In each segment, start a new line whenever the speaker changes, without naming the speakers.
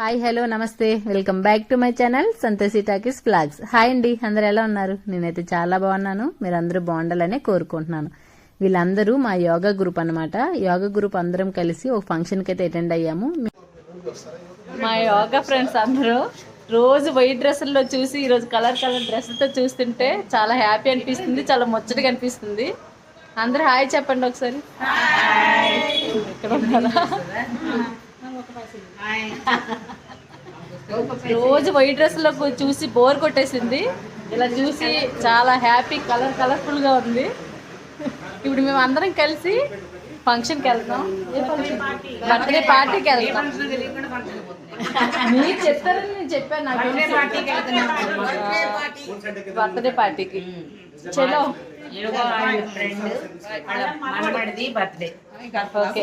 Hi hello నమస్తే. Welcome back to my channel Santoshi talkies vlogs. Hi అండి అందరు ఎలా ఉన్నారు? నేనైతే చాలా బాగున్నాను. మీరు అందరూ బాగుండాలనే కోరుకుంటున్నాను. వీళ్ళందరూ మా యోగా గ్రూప్ అన్నమాట. యోగా గ్రూప్ అందరం కలిసి ఒక ఫంక్షన్కి అయితే అటెండ్ అయ్యాము.
మా యోగా ఫ్రెండ్స్ అందరూ రోజు వైట్ డ్రెస్సుల్లో చూసి ఈరోజు కలర్ కలర్ డ్రెస్సులతో చూస్తుంటే చాలా హ్యాపీ అనిపిస్తుంది చాలా ముచ్చటగా అనిపిస్తుంది. అందరూ హాయ్ చెప్పండి ఒకసారి. ఇక్కడ ఉన్నారా? రోజు వైట్ డ్రెస్సులో చూసి బోర్ కొట్టేసింది. ఇలా చూసి చాలా హ్యాపీ కలర్ కలర్ఫుల్గా ఉంది. ఇప్పుడు మేము అందరం కలిసి ఫంక్షన్కి వెళ్తాం. బర్త్డే పార్టీకి వెళ్తాం. మీరు చెప్తారని నేను చెప్పాను నాకు బర్త్డే పార్టీకి చలో.
బర్త్డే.
ఓకే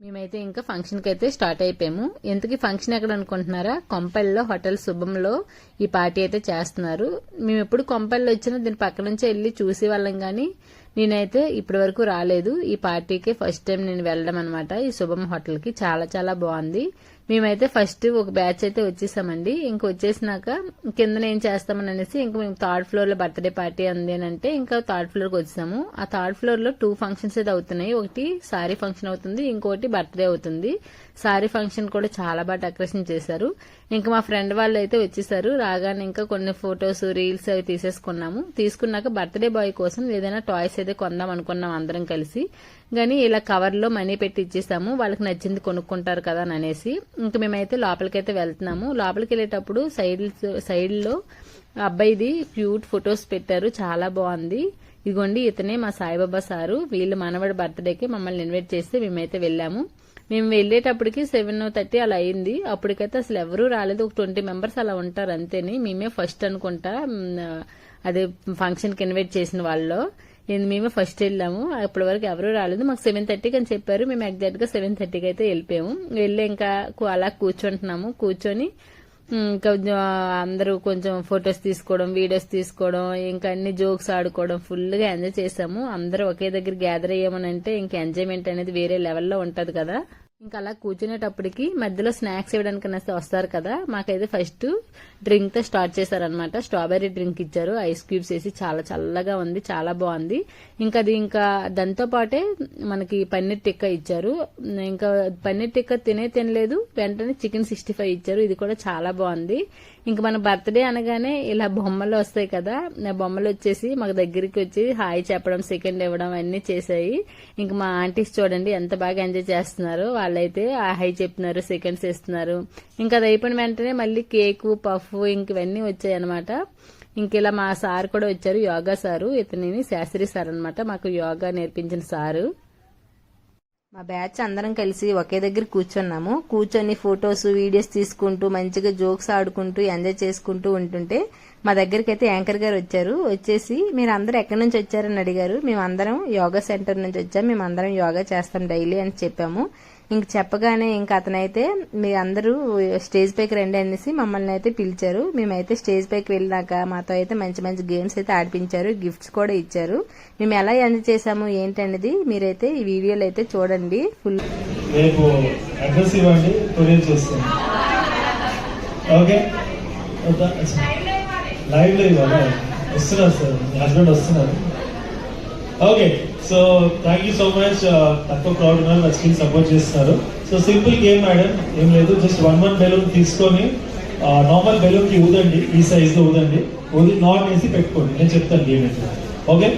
మేమైతే ఇంకా ఫంక్షన్కి అయితే స్టార్ట్ అయిపోయాము. ఎందుకు ఫంక్షన్ ఎక్కడ అనుకుంటున్నారా? కొంపల్లో హోటల్ శుభంలో ఈ పార్టీ అయితే చేస్తున్నారు. మేము ఎప్పుడు కొంపల్లో వచ్చినా దీని పక్క నుంచే వెళ్ళి చూసి వాళ్ళం కానీ నేనైతే ఇప్పటి వరకు రాలేదు. ఈ పార్టీకి ఫస్ట్ టైం నేను వెళ్ళడం అనమాట ఈ శుభం హోటల్కి చాలా చాలా బాగుంది. మేమైతే ఫస్ట్ ఒక బ్యాచ్ అయితే వచ్చేసామండి. ఇంక వచ్చేసినాక కింద ఏం చేస్తామని అనేసి ఇంకా మేము థర్డ్ ఫ్లోర్లో బర్త్డే పార్టీ అంది అని అంటే ఇంకా థర్డ్ ఫ్లోర్కి వచ్చాము ఆ థర్డ్ ఫ్లోర్లో టూ ఫంక్షన్స్ అయితే అవుతున్నాయి. ఒకటి సారీ ఫంక్షన్ అవుతుంది ఇంకోటి బర్త్డే అవుతుంది. సారీ ఫంక్షన్ కూడా చాలా బాగా డెకరేషన్ చేశారు. ఇంకా మా ఫ్రెండ్ వాళ్ళు అయితే వచ్చేసారు. రాగానే ఇంకా కొన్ని ఫొటోస్ రీల్స్ అవి తీసేసుకున్నాము. తీసుకున్నాక బర్త్డే బాయ్ కోసం ఏదైనా టాయ్స్ అయితే కొందాం అనుకున్నాం అందరం కలిసి. కానీ ఇలా కవర్లో మనీ పెట్టి ఇచ్చేసాము. వాళ్ళకి నచ్చింది కొనుక్కుంటారు కదా అని అనేసి. ఇంకా మేమైతే లోపలికైతే వెళ్తున్నాము. లోపలికి వెళ్ళేటప్పుడు సైడ్ సైడ్లో అబ్బాయిది క్యూట్ ఫొటోస్ పెట్టారు. చాలా బాగుంది. ఇదిగోండి ఇతనే మా సాయిబాబా సారు. వీళ్ళు మనవడి బర్త్డేకి మమ్మల్ని ఇన్వైట్ చేస్తే మేమైతే వెళ్ళాము. మేము వెళ్ళేటప్పటికి సెవెన్ థర్టీ అలా అయింది. అప్పటికైతే అసలు ఎవరూ రాలేదు. ఒక ట్వంటీ మెంబర్స్ అలా ఉంటారు అంతేని. మేమే ఫస్ట్ అనుకుంటా అదే ఫంక్షన్కి ఇన్వైట్ చేసిన వాళ్ళు నేను మేమే ఫస్ట్ వెళ్ళాము. అప్పటి వరకు ఎవరూ రాలేదు. మాకు సెవెన్ థర్టీకి అని చెప్పారు. మేము ఎగ్జాక్ట్గా సెవెన్ థర్టీకి అయితే వెళ్ళిపోయాము. వెళ్ళి ఇంకా అలా కూర్చుంటున్నాము. కూర్చొని ఇంకా కొంచెం అందరూ కొంచెం ఫొటోస్ తీసుకోవడం వీడియోస్ తీసుకోవడం ఇంకా అన్ని జోక్స్ ఆడుకోవడం ఫుల్గా ఎంజాయ్ చేసాము. అందరూ ఒకే దగ్గర గ్యాదర్ అయ్యామని అంటే ఇంకా ఎంజాయ్మెంట్ అనేది వేరే లెవెల్లో ఉంటది కదా. ఇంకా అలా కూర్చునేటప్పటికి మధ్యలో స్నాక్స్ ఇవ్వడానికి అనేసి వస్తారు కదా మాకైతే ఫస్ట్ డ్రింక్తో స్టార్ట్ చేశారనమాట స్ట్రాబెర్రీ డ్రింక్ ఇచ్చారు ఐస్ క్యూబ్స్ వేసి చాలా చల్లగా ఉంది చాలా బాగుంది. ఇంకా అది ఇంకా దాంతో పాటే మనకి పన్నీర్ టిక్కా ఇచ్చారు. ఇంకా పన్నీర్ టిక్కా తినే తినలేదు వెంటనే చికెన్ సిక్స్టీ ఫైవ్ ఇచ్చారు ఇది కూడా చాలా బాగుంది. ఇంక మన బర్త్డే అనగానే ఇలా బొమ్మలు వస్తాయి కదా నా బొమ్మలు వచ్చేసి మాకు దగ్గరికి వచ్చి హాయ్ చెప్పడం సెకండ్ ఇవ్వడం అన్ని చేశాయి. ఇంక మా ఆంటీస్ చూడండి ఎంత బాగా ఎంజాయ్ చేస్తున్నారు. వాళ్ళైతే ఆ హై చెప్తున్నారు సెకండ్స్ ఇస్తున్నారు. ఇంకా అది అయిపోయిన వెంటనే మళ్ళీ కేక్ పఫ్ ఇంక ఇవన్నీ వచ్చాయి అనమాట ఇంక ఇలా మా సార్ కూడా వచ్చారు యోగా సారు. ఇతనిని శాస్త్రి సార్ అనమాట మాకు యోగా నేర్పించిన సారు. మా బ్యాచ్ అందరం కలిసి ఒకే దగ్గర కూర్చున్నాము. కూర్చొని ఫొటోస్ వీడియోస్ తీసుకుంటూ మంచిగా జోక్స్ ఆడుకుంటూ ఎంజాయ్ చేసుకుంటూ ఉంటుంటే మా దగ్గరికి అయితే యాంకర్ గారు వచ్చారు. వచ్చేసి మీరు అందరూ ఎక్కడి నుంచి వచ్చారని అడిగారు. మేము అందరం యోగా సెంటర్ నుంచి వచ్చాం. మేము అందరం యోగా చేస్తాం డైలీ అని చెప్పాము. ఇంక చెప్పగానే ఇంక అతనైతే మీ అందరూ స్టేజ్ పైకి రండి అనేసి మమ్మల్ని అయితే పిలిచారు. మేమైతే స్టేజ్ పైకి వెళ్ళినాక మాతో అయితే మంచి మంచి గేమ్స్ అయితే ఆడిపించారు. గిఫ్ట్స్ కూడా ఇచ్చారు. మేము ఎలా ఎంజాయ్ చేసాము ఏంటనేది మీరైతే ఈ వీడియోలు అయితే చూడండి. ఫుల్
రేపు అడ్రస్ ఇవ్వండి కొరియర్ చేస్తాను. ఓకే? లైవ్లో ఇవ్వాలి వస్తున్నారు సార్. మీ హస్బెండ్ వస్తున్నారు. Okay. So thank you so much తక్కువ క్రౌడ్ ఉన్నారు నా స్కిన్ సపోర్ట్ చేస్తారు. సో సింపుల్ గేమ్ మేడం ఏం లేదు జస్ట్ వన్ వన్ బెలూన్ తీసుకొని నార్మల్ బెలూన్కి ఊదండి ఈ సైజ్లో ఊదండి. ఊది నాట్ వేసి పెట్టుకోండి నేను చెప్తాను గేమ్ అయితే ఓకే?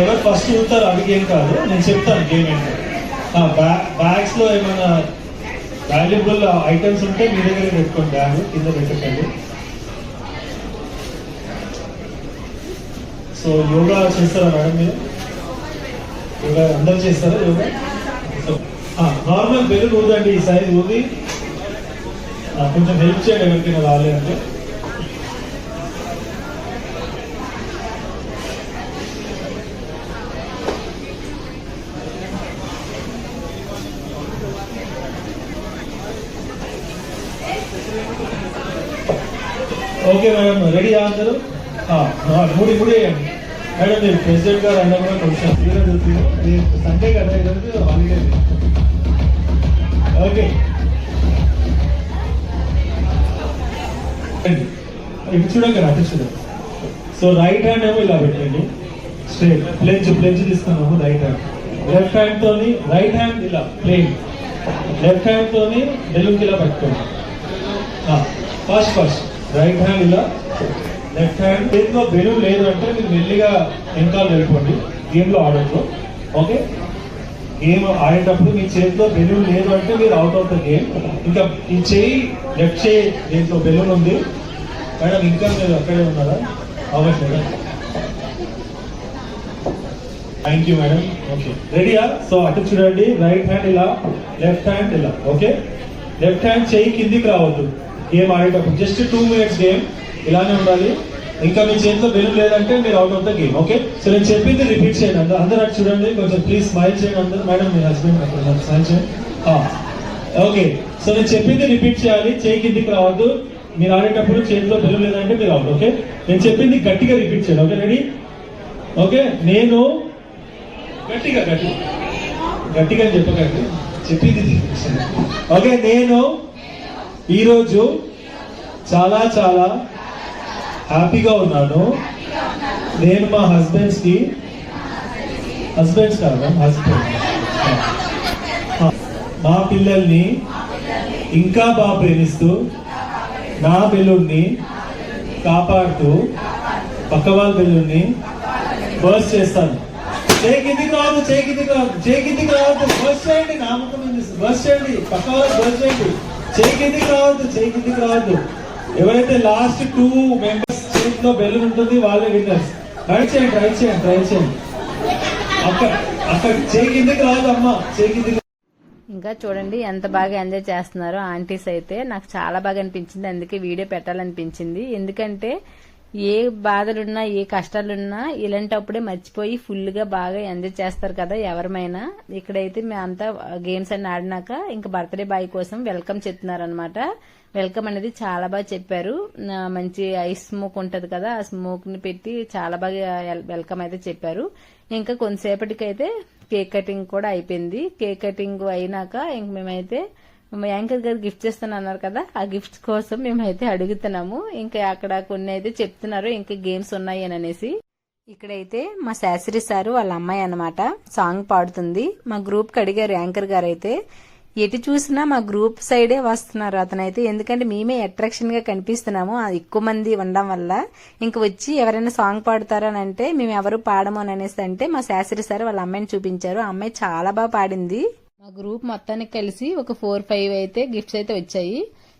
ఎవరు ఫస్ట్ ఊతారు అది గేమ్ కాదు నేను చెప్తాను గేమ్ ఏంటో. బ్యాగ్స్లో ఏమైనా వాల్యుబుల్ ఐటమ్స్ ఉంటే మీ దగ్గర పెట్టుకోండి బ్యాగ్ కింద పెట్టకండి. సో యోగా చేస్తారా మేడం మీరు? యోగా అందరు చేస్తారా యోగా? సో నార్మల్ బెలూన్ ఊదండి ఈ సైజ్ ఊది. కొంచెం హెల్ప్ చేయండి ఎవరికైనా రాలే అంటే. Okay madam. రెడీ అందరూ? మూడి ఆ, వేయండి. మేడం మీరు ప్రెసిడెంట్ గారు అన్న కూడా కొంచెం క్లియర్ సండే కదా ఈరోజు హాలిడే ఓకే ఇప్పుడు చూడండి అటు చూడండి. సో రైట్ హ్యాండ్ ఏమో ఇలా పెట్టండి. స్ట్రేట్ ప్లెంజ్ ప్లెంజ్ తీసుకున్నాము రైట్ హ్యాండ్ లెఫ్ట్ హ్యాండ్ తోని రైట్ హ్యాండ్ ఇలా ప్లేన్ లెఫ్ట్ హ్యాండ్ తోని బెలూన్ ఇలా పట్టుకోండి. ఫస్ట్ ఫస్ట్ రైట్ హ్యాండ్ ఇలా. లెఫ్ట్ హ్యాండ్ దీంట్లో బెలూన్ లేదు అంటే మీరు మెల్లిగా వెనకాల వెళ్ళిపోండి. గేమ్లో ఆడద్దు. ఓకే గేమ్ ఆడేటప్పుడు మీ చేతిలో బెలూన్ లేదు అంటే మీరు అవుట్ ఆఫ్ ద గేమ్ ఇంకా ఈ చేయి లెఫ్ట్ చేయి దీంట్లో బెలూన్ ఉంది. మేడం ఇంకా మీరు అక్కడే ఉన్నారా? అవ్వట్లేదా థ్యాంక్ యూ మేడం ఓకే రెడీయా సో అటు చూడండి. రైట్ హ్యాండ్ ఇలా లెఫ్ట్ హ్యాండ్ ఇలా. ఓకే లెఫ్ట్ హ్యాండ్ చేయి కిందికి రావద్దు. గేమ్ ఆడేటప్పుడు. జస్ట్ టూ మినిట్స్ గేమ్ ఇలానే ఉండాలి. ఇంకా మీ చేతిలో బెలూన్ లేదంటే మీరు out of the game okay so నేను చెప్పింది రిపీట్ చేయండి అందరూ. అందరూ అటు చూడండి. కొంచెం ప్లీజ్ స్మైల్ చేయండి అందరూ. మేడం మీ హస్బెండ్ అక్కడ స్మైల్ చేయండి. Ah, ఓకే సో నేను చెప్పింది రిపీట్ చేయాలి. చేయి కిందికి రావద్దు. మీరు ఆడేటప్పుడు చేతిలో బెలూన్ లేదంటే మీరు అవుట్ ఓకే నేను చెప్పింది గట్టిగా రిపీట్ చేయండి. ఓకే రెడీ ఓకే నేను గట్టిగా గట్టిగా గట్టిగా అని చెప్పకండి. చెప్పింది ఓకే నేను ఈరోజు చాలా చాలా హ్యాపీగా ఉన్నాను. నేను మా హస్బెండ్స్కి హస్బెండ్స్ కాదు హస్బెండ్ మా పిల్లల్ని ఇంకా బాగా ప్రేమిస్తూ నా బెలూన్ని కాపాడుతూ పక్క వాళ్ళ బెల్లుడిని బర్స్ చేస్తాను. చేయి కాదు రావద్దు కాదు కిందికి రావద్దు బస్ బర్స్ చేయండి నామకం బర్స్ చేయండి పక్క వాళ్ళకి బర్స్ చేయండి. చేయి కిందికి రావద్దు చేయి రావద్దు ఎవరైతే లాస్ట్ టూ మెంబర్స్ చేతిలో బెలూన్ ఉంటుంది వాళ్ళే విన్నర్స్ ట్రై చేయండి ట్రై చేయండి ట్రై చేయండి. అక్కడ అక్కడ చేయి కిందికి రావద్దు అమ్మ చేయి కిందికి
ఇంకా చూడండి ఎంత బాగా ఎంజాయ్ చేస్తున్నారో ఆంటీస్ అయితే. నాకు చాలా బాగా అనిపించింది అందుకే వీడియో పెట్టాలనిపించింది. ఎందుకంటే ఏ బాధలున్నా ఏ కష్టాలున్నా ఇలాంటప్పుడే మర్చిపోయి ఫుల్గా బాగా ఎంజాయ్ చేస్తారు కదా ఎవరమైనా. ఇక్కడైతే మేము అంతా గేమ్స్ అన్ని ఆడినాక ఇంకా బర్త్డే బాయ్ కోసం వెల్కమ్ చెప్తున్నారు అనమాట వెల్కమ్ అనేది చాలా బాగా చెప్పారు. మంచి ఐస్ స్మోక్ ఉంటది కదా ఆ స్మోక్ని పెట్టి చాలా బాగా వెల్కమ్ అయితే చెప్పారు. ఇంకా కొంతసేపటికైతే కేక్ కటింగ్ కూడా అయిపోయింది. కేక్ కటింగ్ అయినాక ఇంక మేమైతే యాంకర్ గారు గిఫ్ట్ చేస్తాను అన్నారు కదా ఆ గిఫ్ట్స్ కోసం మేమైతే అడుగుతున్నాము. ఇంకా అక్కడ కొన్ని అయితే చెప్తున్నారు ఇంకా గేమ్స్ ఉన్నాయి అని అనేసి. ఇక్కడైతే మా శాస్త్రి సారు వాళ్ళ అమ్మాయి అనమాట సాంగ్ పాడుతుంది. మా గ్రూప్కి అడిగారు యాంకర్ గారు అయితే ఎటు చూసినా మా గ్రూప్ సైడే వస్తున్నారు అతనైతే. ఎందుకంటే మేమే అట్రాక్షన్గా కనిపిస్తున్నాము ఎక్కువ మంది ఉండడం వల్ల. ఇంక వచ్చి ఎవరైనా సాంగ్ పాడుతారా అంటే మేము ఎవరు పాడము అని అనేసి అంటే మా శాస్త్రి సార్ వాళ్ళ అమ్మాయిని చూపించారు. ఆ అమ్మాయి చాలా బాగా పాడింది. మా గ్రూప్ మొత్తానికి కలిసి ఒక ఫోర్ ఫైవ్ అయితే గిఫ్ట్స్ అయితే వచ్చాయి.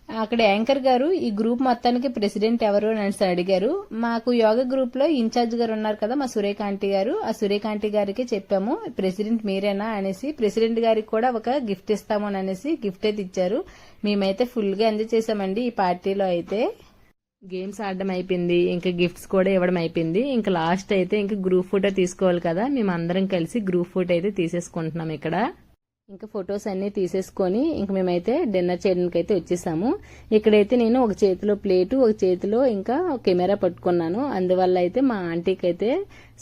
అక్కడ యాంకర్ గారు ఈ గ్రూప్ మొత్తానికి ప్రెసిడెంట్ ఎవరు అని అనేసి అడిగారు. మాకు యోగా గ్రూప్లో ఇన్ఛార్జ్ గారు ఉన్నారు కదా మా సురేకాంటి గారు. ఆ సురేకాంటి గారికి చెప్పాము ప్రెసిడెంట్ మీరేనా అనేసి ప్రెసిడెంట్ గారికి కూడా ఒక గిఫ్ట్ ఇస్తాము అని అనేసి గిఫ్ట్ అయితే ఇచ్చారు. మేమైతే ఫుల్గా ఎంజాయ్ చేసామండి ఈ పార్టీలో అయితే. గేమ్స్ ఆడడం అయిపోయింది ఇంకా గిఫ్ట్స్ కూడా ఇవ్వడం అయిపోయింది. ఇంకా లాస్ట్ అయితే ఇంకా గ్రూప్ ఫోటో తీసుకోవాలి కదా మేము అందరం కలిసి గ్రూప్ ఫోటో అయితే తీసేసుకుంటున్నాం ఇక్కడ. ఇంకా ఫొటోస్ అన్ని తీసేసుకొని ఇంక మేమైతే డిన్నర్ చేయడానికి అయితే వచ్చేసాము. ఇక్కడైతే నేను ఒక చేతిలో ప్లేటు ఒక చేతిలో ఇంకా కెమెరా పట్టుకున్నాను. అందువల్ల అయితే మా ఆంటీకి అయితే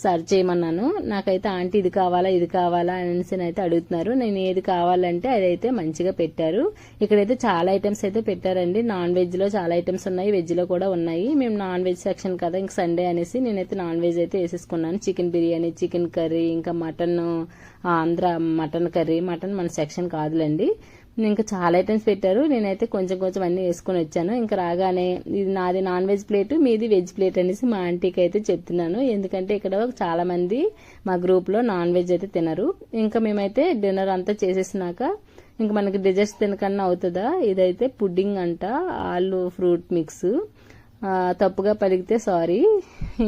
సర్చ్ చేయమన్నాను. నాకైతే ఆంటీ ఇది కావాలా ఇది కావాలా? అనేసి అయితే అడుగుతున్నారు. నేను ఏది కావాలంటే అదైతే మంచిగా పెట్టారు. ఇక్కడైతే చాలా ఐటమ్స్ అయితే పెట్టారండి. నాన్ వెజ్లో చాలా ఐటమ్స్ ఉన్నాయి. వెజ్లో కూడా ఉన్నాయి. మేము నాన్ వెజ్ సెక్షన్ కదా ఇంక సండే అనేసి నేనైతే నాన్ వెజ్ అయితే వేసేసుకున్నాను. చికెన్ బిర్యానీ చికెన్ కర్రీ ఇంకా mutton Andhra mutton curry mutton మన సెక్షన్ కాదులేండి. ఇంకా చాలా ఐటమ్స్ పెట్టారు. నేనైతే కొంచెం కొంచెం అన్ని వేసుకొని వచ్చాను. ఇంకా రాగానే ఇది నాది నాన్ వెజ్ ప్లేట్ మీది వెజ్ ప్లేట్ అనేసి మా ఆంటీకి అయితే చెప్తున్నాను. ఎందుకంటే ఇక్కడ చాలా మంది మా గ్రూప్లో నాన్ వెజ్ అయితే తినరు. ఇంకా మేమైతే డిన్నర్ అంతా చేసేసినాక ఇంకా మనకి డిజర్ట్స్ తినకన్నా అవుతుందా? ఇదైతే పుడ్డింగ్ అంట ఆలు ఫ్రూట్ మిక్స్ తప్పుగా పలిగితే సారీ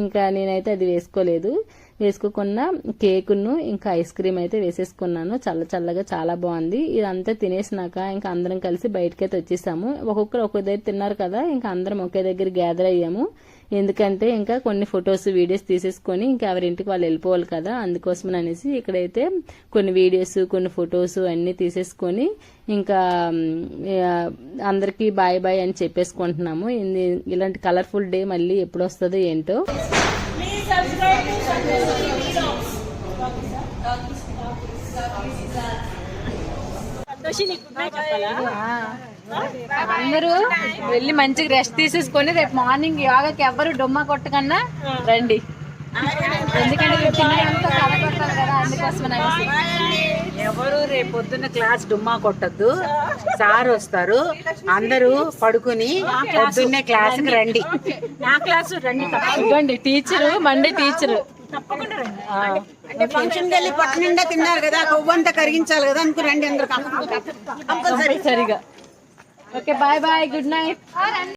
ఇంకా నేనైతే అది వేసుకోలేదు. వేసుకున్న కేకును ఇంకా ఐస్ క్రీమ్ అయితే వేసేసుకున్నాను. చల్ల చల్లగా చాలా బాగుంది. ఇదంతా తినేసినాక ఇంకా అందరం కలిసి బయటకైతే వచ్చేసాము ఒక్కొక్కరు ఒక్కొక్క దగ్గర తిన్నారు కదా ఇంకా అందరం ఒకే దగ్గర గ్యాదర్ అయ్యాము. ఎందుకంటే ఇంకా కొన్ని ఫొటోస్ వీడియోస్ తీసేసుకొని ఇంకా ఎవరింటికి వాళ్ళు వెళ్ళిపోవాలి కదా అందుకోసం అనేసి ఇక్కడైతే కొన్ని వీడియోస్ కొన్ని ఫొటోస్ అన్నీ తీసేసుకొని ఇంకా అందరికీ బాయ్ బాయ్ అని చెప్పేసుకుంటున్నాము. ఇది- ఇలాంటి కలర్ఫుల్ డే మళ్ళీ ఎప్పుడు వస్తుందో ఏంటో.
అందరూ వెళ్ళి మంచిగా రెస్ట్ తీసేసుకొని రేపు మార్నింగ్ యోగాకి ఎవ్వరు డొమ్మ కొట్టకన్నా రండి. ఎందుకంటే కదా అందుకోసం
ఎవరు రేపు పొద్దున్న క్లాస్ డుమ్మా కొట్టద్దు. సార్ వస్తారు. అందరూ పడుకుని పొద్దున్నే క్లాస్కి రండి. నా క్లాసు రండి
ఇవ్వండి టీచరు మండే టీచరు
ఫంక్షన్ వెళ్ళి పట్టు నిండా తిన్నారు కదా కొవ్వంతా కరిగించాలి కదా అనుకుని రండి అందరు. కంపల్సరీ
సరిగా okay bye bye good night.